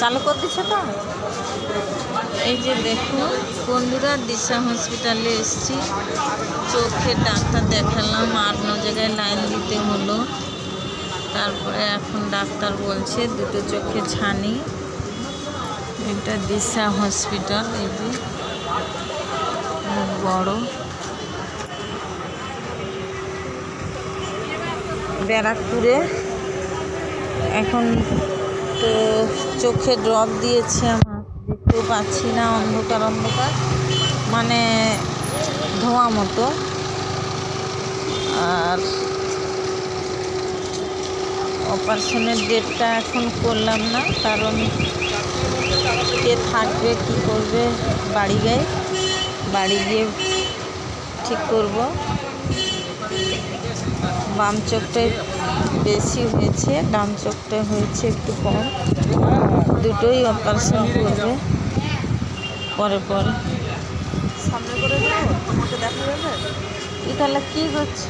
চালু করে দিচ্ছে তো? এই যে দেখুন, বন্ধুরা, দিশা হসপিটালে এসেছি। চোখে ডাক্তার দেখালাম, আর অন্য জায়গায় লাইন দিতে হলো। তারপরে এখন ডাক্তার বলছে, দুটো চোখে ছানি। এটা দিশা হসপিটাল এই যে। বড়। ব্যারাকপুরে। এখন তো চোখে ড্রপ দিয়েছে আমার। দেখতেও পাচ্ছি না অন্ধকার অন্ধকার। মানে ধোঁয়া মতো। আর অপারেশনের ডেটটা এখন করলাম না, কারণ কে থাকবে, কি করবে, বাড়ি গায়ে, বাড়ি গিয়ে ঠিক করব। বাম চোখটায় বেশি হয়েছে ডান চোখটা হয়েছে একটু কম। দুটোই অপারেশন করবে পরে পরে। সামনে করে তোমাকে দেখা যাবে। কী করছ